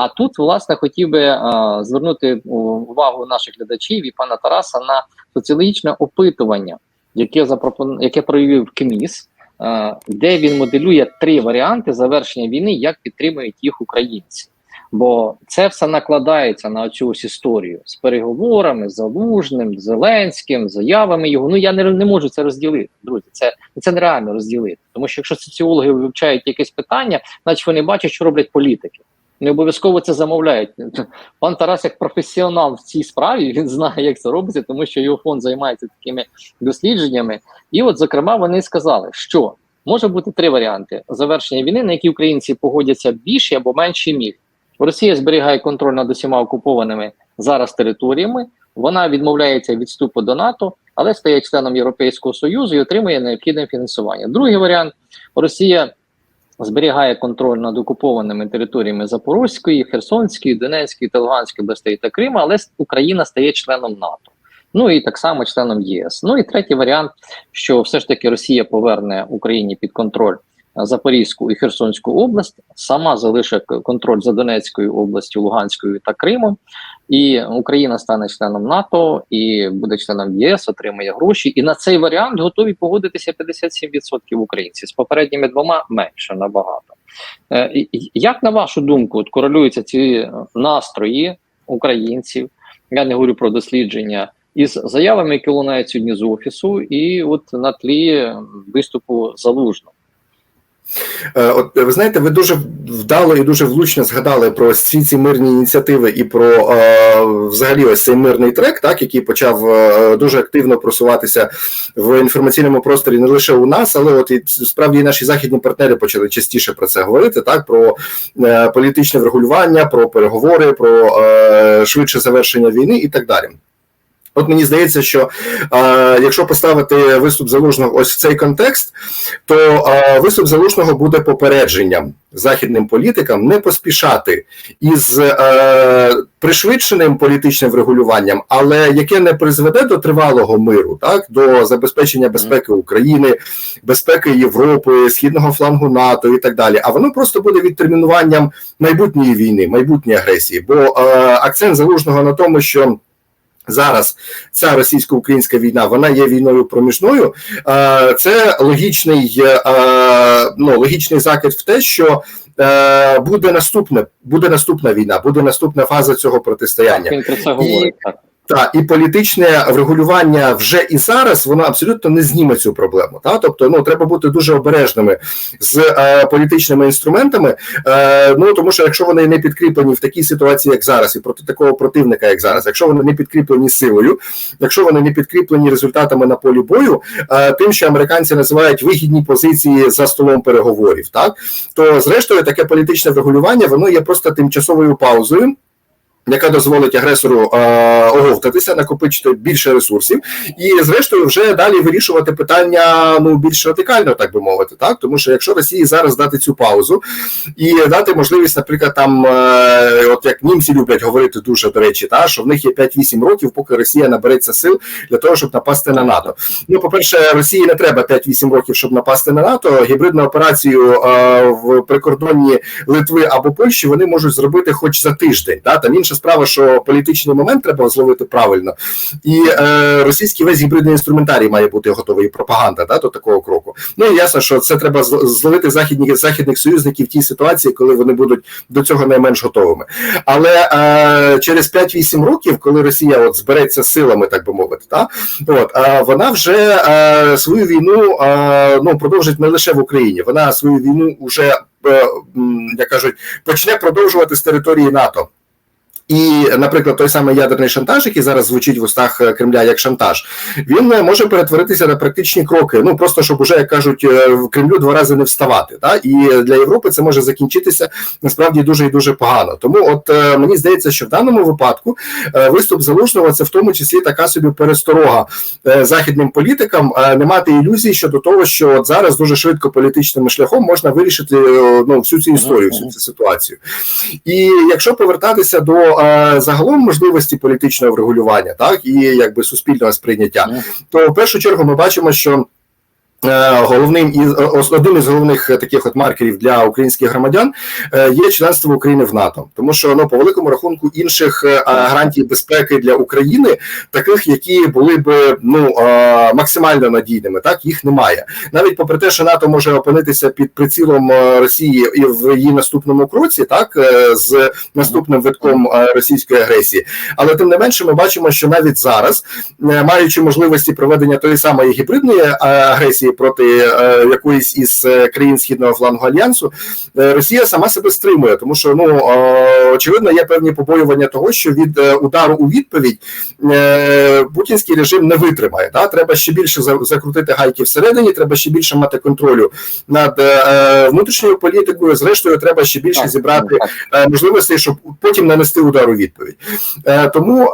А тут, власне, хотів би е, звернути увагу наших глядачів і пана Тараса на соціологічне опитування, яке запропон... яке провів КМІС, е, де він моделює три варіанти завершення війни, як підтримують їх українці. Бо це все накладається на цю ось історію з переговорами, з Залужним, з Зеленським, з заявами його. Ну я не, не можу це розділити, друзі. Це це нереально розділити. Тому що якщо соціологи вивчають якесь питання, значить вони бачать, що роблять політики. Не обов'язково це замовляють. Пан Тарас, як професіонал в цій справі, він знає, як це робиться, тому що його фонд займається такими дослідженнями. І, от, зокрема, вони сказали, що може бути три варіанти завершення війни, на які українці погодяться більше або менші мір. Росія зберігає контроль над усіма окупованими зараз територіями. Вона відмовляється від вступу до НАТО, але стає членом Європейського союзу і отримує необхідне фінансування. Другий варіант: Росія зберігає контроль над окупованими територіями Запорозької, Херсонської, Донецької та Луганської областей та Криму, але Україна стає членом НАТО. Ну і так само членом ЄС. Ну і третій варіант, що все ж таки Росія поверне Україні під контроль Запорізьку і Херсонську область, сама залишить контроль за Донецькою областю, Луганською та Кримом, і Україна стане членом НАТО і буде членом ЄС, отримає гроші. І на цей варіант готові погодитися 57% українців з попередніми двома менше набагато. Е, як на вашу думку, от корелюються ці настрої українців? Я не говорю про дослідження. Із заявами, які лунають сьогодні з офісу, і от на тлі виступу залужного. Е, от ви знаєте, ви дуже вдало і дуже влучно згадали про всі ці мирні ініціативи і про е, взагалі ось цей мирний трек, так який почав е, дуже активно просуватися в інформаційному просторі не лише у нас, але от і справді і наші західні партнери почали частіше про це говорити. Так про е, політичне врегулювання, про переговори, про е, швидше завершення війни і так далі. От мені здається, що е, якщо поставити виступ залужного ось в цей контекст, то е, виступ залужного буде попередженням західним політикам не поспішати із е, пришвидшеним політичним врегулюванням, але яке не призведе до тривалого миру, так до забезпечення безпеки України, безпеки Європи, східного флангу НАТО і так далі. А воно просто буде відтермінуванням майбутньої війни, майбутньої агресії. Бо е, акцент залужного на тому, що Зараз ця російсько-українська війна вона є війною проміжною. Це логічний ну, логічний закид в те, що е, буде наступне, буде наступна війна, буде наступна фаза цього протистояння. Він про це говорить так. Та і політичне врегулювання вже і зараз воно абсолютно не зніме цю проблему. Та тобто, ну треба бути дуже обережними з е, політичними інструментами. Е, Ну тому що якщо вони не підкріплені в такій ситуації, як зараз, і проти такого противника, як зараз, якщо вони не підкріплені силою, якщо вони не підкріплені результатами на полі бою, е, тим, що американці називають вигідні позиції за столом переговорів, так то зрештою таке політичне врегулювання воно є просто тимчасовою паузою яка дозволить агресору е, оговтатися, накопичити більше ресурсів, і зрештою вже далі вирішувати питання ну більш радикально, так би мовити, так тому що якщо Росії зараз дати цю паузу і дати можливість, наприклад, там е, от як німці люблять говорити дуже до речі, та що в них є 5-8 років, поки Росія набереться сил для того, щоб напасти на НАТО. Ну, по перше, Росії не треба 5-8 років, щоб напасти на НАТО. Гібридну операцію е, в прикордонні Литви або Польщі вони можуть зробити хоч за тиждень. Та там інша справа, що політичний момент треба зловити правильно, і е, російський весь гібридний інструментарій має бути готовий і пропаганда да, до такого кроку. Ну і ясно, що це треба зловити західні західних союзників в тій ситуації, коли вони будуть до цього найменш готовими. Але е, через 5-8 років, коли Росія от збереться силами, так би мовити, та от е, вона вже е, свою війну е, ну продовжить не лише в Україні, вона свою війну вже е, як кажуть почне продовжувати з території НАТО. І, наприклад, той самий ядерний шантаж, який зараз звучить в устах е, Кремля як шантаж, він е, може перетворитися на практичні кроки. Ну просто щоб уже як кажуть е, в Кремлю два рази не вставати. Та і для Європи це може закінчитися насправді дуже і дуже погано. Тому, от мені здається, що в даному випадку виступ залужного це в тому числі така собі пересторога західним політикам, не мати ілюзій щодо того, що от зараз дуже швидко політичним шляхом можна вирішити ну всю цю історію, всю цю ситуацію. І якщо повертатися до загалом можливості політичного врегулювання, так і якби суспільного сприйняття, то в першу чергу ми бачимо, що Е, Головним із одним із головних е, таких от маркерів для українських громадян е, є членство України в НАТО, тому що ну по великому рахунку інших е, гарантій безпеки для України, таких, які були би ну е, максимально надійними, так їх немає. Навіть попри те, що НАТО може опинитися під прицілом е, Росії і в її наступному кроці, так е, з наступним витком е, російської агресії, але тим не менше, ми бачимо, що навіть зараз, е, маючи можливості проведення тої самої гібридної е, агресії проти е, якоїсь із е, країн східного флангу альянсу, е, Росія сама себе стримує, тому що ну очевидно є певні побоювання того, що від удару у відповідь путінський режим не витримає. Да? Треба ще більше закрутити гайки всередині, треба ще більше мати контролю над внутрішньою політикою. Зрештою, треба ще більше Так, зібрати так. можливостей, щоб потім нанести удар у відповідь. Тому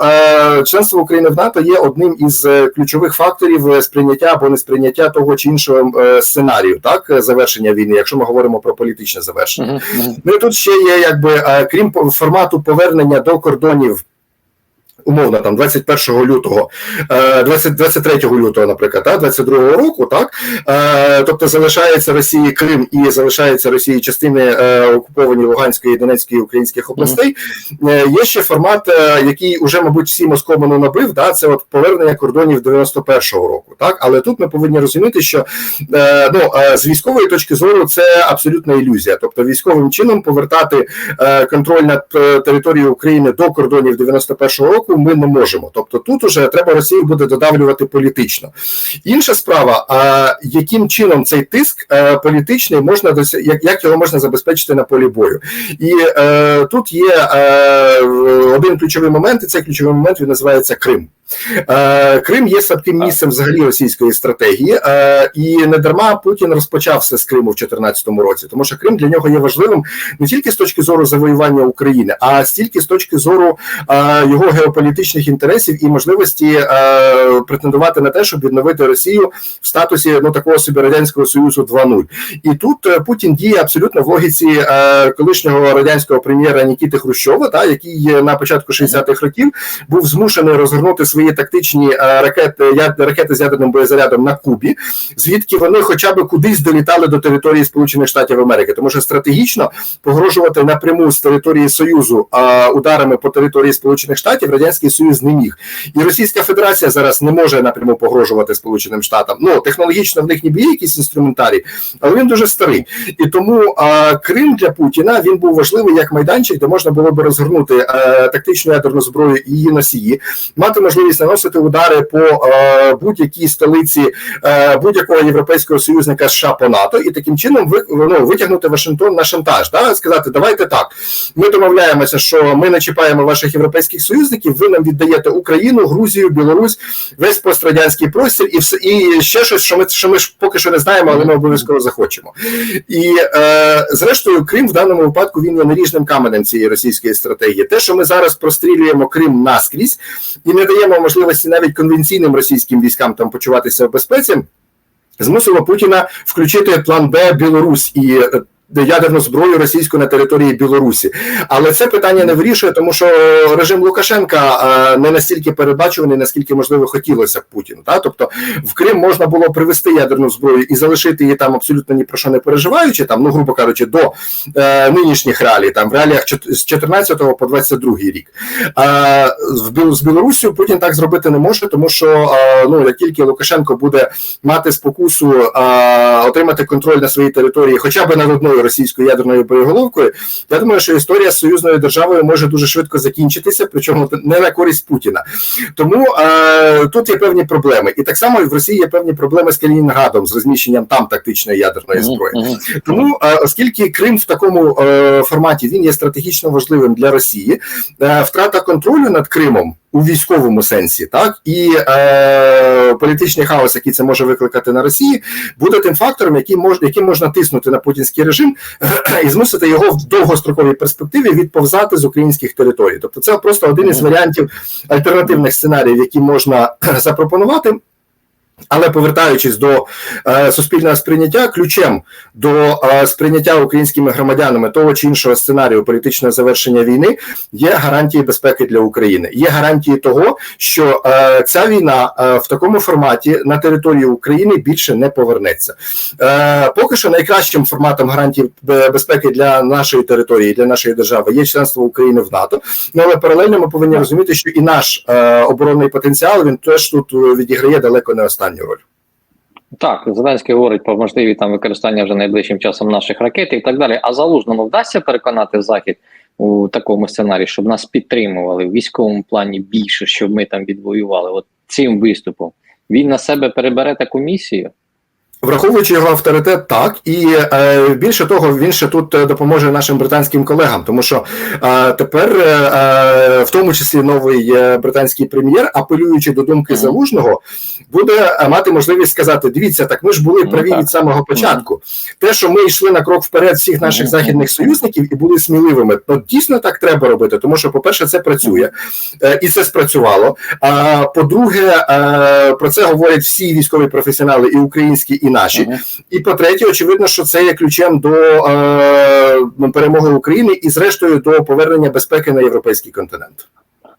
членство України в НАТО є одним із ключових факторів сприйняття або несприйняття того чи іншого е, сценарію, так е, завершення війни, якщо ми говоримо про політичне завершення. Мгм, мгм. Ну і тут ще є, якби е, крім формату повернення до кордонів. Умовно, там 21 лютого, е, 20, 23 лютого, наприклад, та, 22 року, так е, тобто залишається Росії Крим і залишається Росії частини е, окуповані Луганської і Донецької українських областей. Е, Є ще формат, е, який уже, мабуть, всім оскомину набив. Да, це от повернення кордонів 91-го року. Так, але тут ми повинні розуміти, що е, ну е, з військової точки зору це абсолютна ілюзія. Тобто, військовим чином повертати е, контроль над е, територією України до кордонів 91-го року ми не можемо. Тобто, тут уже треба Росію буде додавлювати політично. Інша справа, а яким чином цей тиск е, політичний можна як, його можна забезпечити на полі бою? І е, тут є е, один ключовий момент, і цей ключовий момент він називається Крим. Е, Крим є слабким місцем взагалі російської стратегії, е, і не дарма Путін розпочав все з Криму в 2014 році, тому що Крим для нього є важливим не тільки з точки зору завоювання України, а стільки з точки зору його геополітичних інтересів і можливості е, претендувати на те, щоб відновити Росію в статусі ну такого собі радянського союзу 2.0. І тут е, Путін діє абсолютно в логіці е, колишнього радянського прем'єра Нікіти Хрущова, та який на початку 60-х років був змушений розгорнути свої тактичні е, ракети яд- ракети з ядерним боєзарядом на Кубі, звідки вони хоча б кудись долітали до території Сполучених Штатів Америки, тому що стратегічно погрожувати напряму з території Союзу е, ударами по території Сполучених Штатів радянський Союз не міг, і Російська Федерація зараз не може напряму погрожувати Сполученим Штатам. Ну технологічно в них ніби є якийсь інструментарій, але він дуже старий. І тому е, Крим для Путіна він був важливий як майданчик, де можна було би розгорнути е, тактичну ядерну зброю і її носії, мати можливість наносити удари по е, будь-якій столиці е, будь-якого європейського союзника США по НАТО, і таким чином ви, ну, витягнути Вашингтон на шантаж, да? сказати, давайте так. Ми домовляємося, що ми не чіпаємо ваших європейських союзників. Ви нам віддаєте Україну, Грузію, Білорусь, весь пострадянський простір і все і ще щось, що ми що ми ж поки що не знаємо, але ми обов'язково захочемо. І е, зрештою, Крим в даному випадку він є наріжним каменем цієї російської стратегії. Те, що ми зараз прострілюємо Крим наскрізь і не даємо можливості навіть конвенційним російським військам там почуватися в безпеці, змусило Путіна включити план Б Білорусь і. Е, Ядерну зброю російську на території Білорусі, але це питання не вирішує, тому що режим Лукашенка е, не настільки передбачуваний, наскільки можливо хотілося б Путіну. Та тобто в Крим можна було привезти ядерну зброю і залишити її там абсолютно ні про що не переживаючи, там, ну грубо кажучи, до е, нинішніх реалій, там в реаліях з 14 по 22 рік. Е, з Білорусі Путін так зробити не може, тому що е, ну як тільки Лукашенко буде мати спокусу е, отримати контроль на своїй території, хоча б над одною російською ядерною боєголовкою, я думаю, що історія з союзною державою може дуже швидко закінчитися, причому не на користь Путіна. Тому е, тут є певні проблеми, і так само і в Росії є певні проблеми з Калінінградом, з розміщенням там тактичної ядерної зброї. Тому, е, оскільки Крим в такому е, форматі він є стратегічно важливим для Росії, е, втрата контролю над Кримом у військовому сенсі, так і е, політичний хаос, який це може викликати на Росії, буде тим фактором, який мож, яким можна тиснути на путінський режим і змусити його в довгостроковій перспективі відповзати з українських територій. Тобто, це просто один із варіантів альтернативних сценаріїв, які можна запропонувати. Але повертаючись до е, суспільного сприйняття, ключем до е, сприйняття українськими громадянами того чи іншого сценарію політичного завершення війни є гарантії безпеки для України. Є гарантії того, що е, ця війна е, в такому форматі на території України більше не повернеться. Е, поки що найкращим форматом гарантій бе- безпеки для нашої території, для нашої держави є членство України в НАТО. Ну але паралельно ми повинні розуміти, що і наш е, оборонний потенціал він теж тут е, відіграє далеко не останню роль. Так, Зеленський говорить про можливі там використання вже найближчим часом наших ракет і так далі. А залужному вдасться переконати захід у такому сценарії, щоб нас підтримували в військовому плані більше, щоб ми там відвоювали. От цим виступом він на себе перебере таку місію. Враховуючи його авторитет, так і е, більше того, він ще тут е, допоможе нашим британським колегам, тому що е, тепер, е, е, в тому числі, новий е, британський прем'єр, апелюючи до думки Мгм. залужного, буде мати можливість сказати: дивіться, так ми ж були Ну, праві так. від самого початку. Те, що ми йшли на крок вперед всіх наших Мгм. західних союзників і були сміливими, то дійсно так треба робити, тому що, по-перше, це працює е, і це спрацювало. А по-друге, е, про це говорять всі військові професіонали, і українські, і наші. І по-третє, очевидно, що це є ключем до е, перемоги України і, зрештою, до повернення безпеки на європейський континент.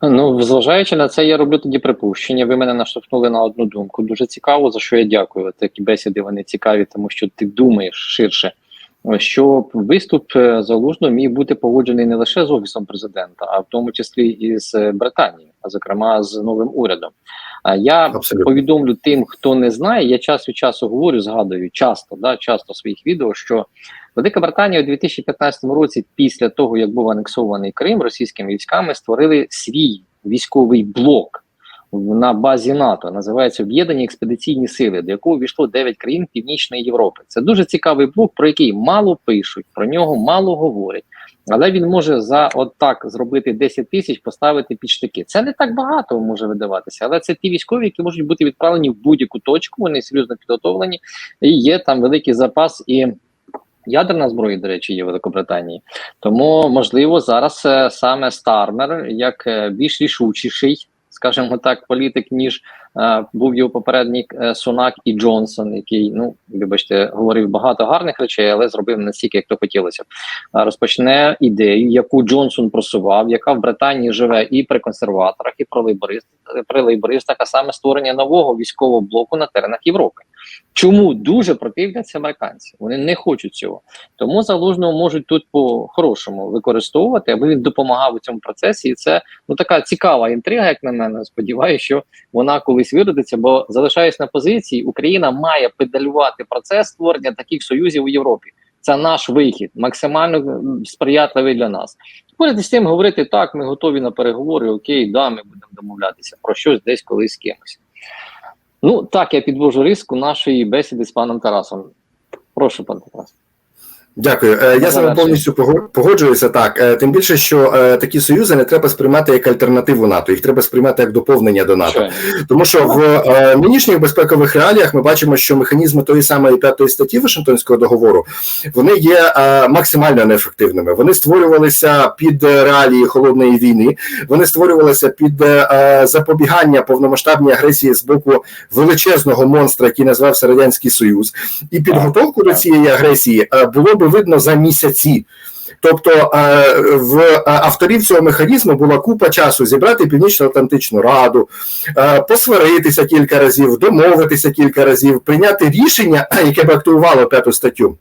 Ну, зважаючи на це, я роблю тоді припущення. Ви мене наштовхнули на одну думку. Дуже цікаво, за що я дякую. Такі бесіди вони цікаві, тому що ти думаєш ширше. Що виступ е, залужно міг бути погоджений не лише з офісом президента, а в тому числі і з е, Британією, а зокрема з новим урядом. А я Абсолютно. повідомлю тим, хто не знає. Я час від часу говорю, згадую часто, да, часто в своїх відео, що Велика Британія у 2015 році, після того як був анексований Крим російськими військами, створили свій військовий блок на базі НАТО. Називається Об'єднані експедиційні сили, до якого війшло 9 країн Північної Європи. Це дуже цікавий блок, про який мало пишуть, про нього мало говорять. Але він може за от так зробити 10 тисяч, поставити під штики. Це не так багато може видаватися, але це ті військові, які можуть бути відправлені в будь-яку точку. Вони серйозно підготовлені, і є там великий запас і. Ядерна зброя, до речі, є в Великобританії. Тому, можливо, зараз е, саме Стармер, як е, більш рішучіший, скажімо так, політик, ніж е, був його попередник е, Сунак і Джонсон, який, ну вибачте, говорив багато гарних речей, але зробив настільки, як то хотілося. Е, розпочне ідею, яку Джонсон просував, яка в Британії живе і при консерваторах, і при лейбористах, при лейбористах, а саме створення нового військового блоку на теренах Європи. Чому дуже противляться американці? Вони не хочуть цього. Тому залужного можуть тут по-хорошому використовувати, аби він допомагав у цьому процесі. І це ну така цікава інтрига, як на мене. Сподіваюся, що вона колись виродиться, бо залишаюсь на позиції, Україна має педалювати процес створення таких союзів у Європі. Це наш вихід, максимально сприятливий для нас. Поряд з тим говорити так, ми готові на переговори. Окей, да, ми будемо домовлятися про щось десь колись з кимось. Ну так я підвожу риску нашої бесіди з паном Тарасом. Прошу, пан Тарас. Дякую. Е, Я з вами повністю погоджуюся. Так, Е, тим більше, що е, такі союзи не треба сприймати як альтернативу НАТО, їх треба сприймати як доповнення до НАТО. Тому що в нинішніх безпекових реаліях ми бачимо, що механізми тої самої п'ятої статті Вашингтонського договору вони є максимально неефективними. Вони створювалися під реалії холодної війни. Вони створювалися під запобігання повномасштабній агресії з боку величезного монстра, який називався Радянський Союз, і підготовку до цієї агресії було би видно за місяці. Тобто е, в е, авторів цього механізму була купа часу зібрати Північно-Атлантичну Раду, е, посваритися кілька разів, домовитися кілька разів, прийняти рішення, яке б активувало п'яту статтю.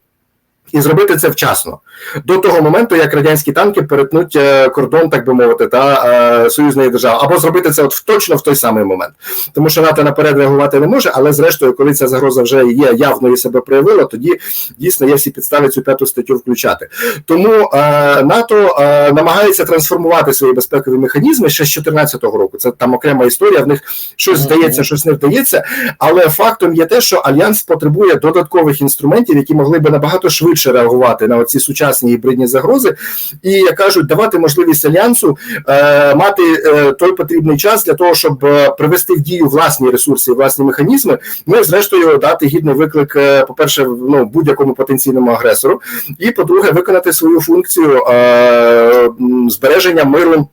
І зробити це вчасно до того моменту, як радянські танки перетнуть е, кордон, так би мовити, та е, союзної держави, або зробити це от точно в той самий момент, тому що НАТО наперед реагувати не може, але зрештою, коли ця загроза вже є явно і себе проявила, тоді дійсно є всі підстави цю п'яту статтю включати. Тому е, НАТО е, намагається трансформувати свої безпекові механізми ще з 2014 року. Це там окрема історія. В них щось здається, щось не вдається. Але фактом є те, що альянс потребує додаткових інструментів, які могли би набагато швидше реагувати на ці сучасні гібридні загрози, і як кажуть, давати можливість альянсу е, мати е, той потрібний час для того, щоб е, привести в дію власні ресурси, власні механізми. Ну і зрештою дати гідний виклик, е, по-перше, ну будь-якому потенційному агресору, і по-друге, виконати свою функцію е, збереження миру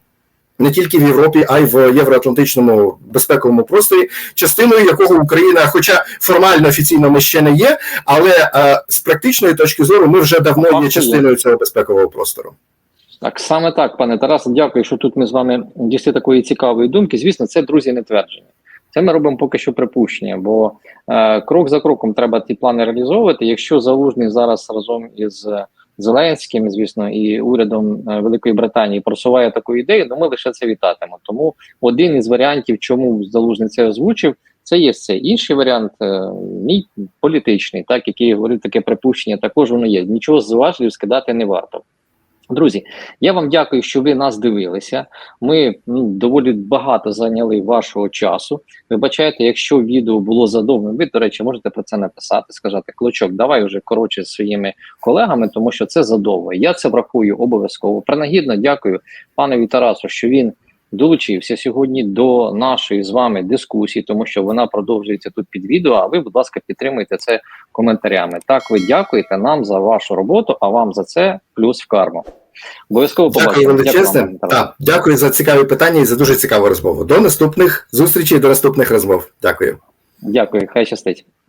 не тільки в Європі, а й в євроатлантичному безпековому просторі, частиною якого Україна, хоча формально офіційно ми ще не є, але е, з практичної точки зору ми вже давно є частиною цього безпекового простору. Так, саме так, пане Тарасе, дякую, що тут ми з вами дійшли такої цікавої думки. Звісно, це друзі не твердження. Це ми робимо поки що припущення, бо е, крок за кроком треба ті плани реалізовувати. Якщо залужний зараз разом із Зеленським, звісно, і урядом е, Великої Британії просуває таку ідею, ну ми лише це вітатимо. Тому один із варіантів, чому залужний це озвучив, це є це. Інший варіант, е, мій політичний, так який говорив, таке припущення, також воно є. Нічого з скидати не варто. Друзі, я вам дякую, що ви нас дивилися. Ми ну, доволі багато зайняли вашого часу. Вибачайте, якщо відео було задовго, ви, до речі, можете про це написати, сказати, Клочок, давай уже коротше з своїми колегами, тому що це задовго. Я це врахую обов'язково. Принагідно дякую панові Тарасу, що він долучився сьогодні до нашої з вами дискусії, тому що вона продовжується тут під відео. А ви, будь ласка, підтримуйте це коментарями. Так, ви дякуєте нам за вашу роботу, а вам за це плюс в карму. Обов'язково Дякую побачимо. величезне. Тарас. Так, дякую за цікаві питання і за дуже цікаву розмову. До наступних зустрічей, до наступних розмов. Дякую. Дякую, хай щастить.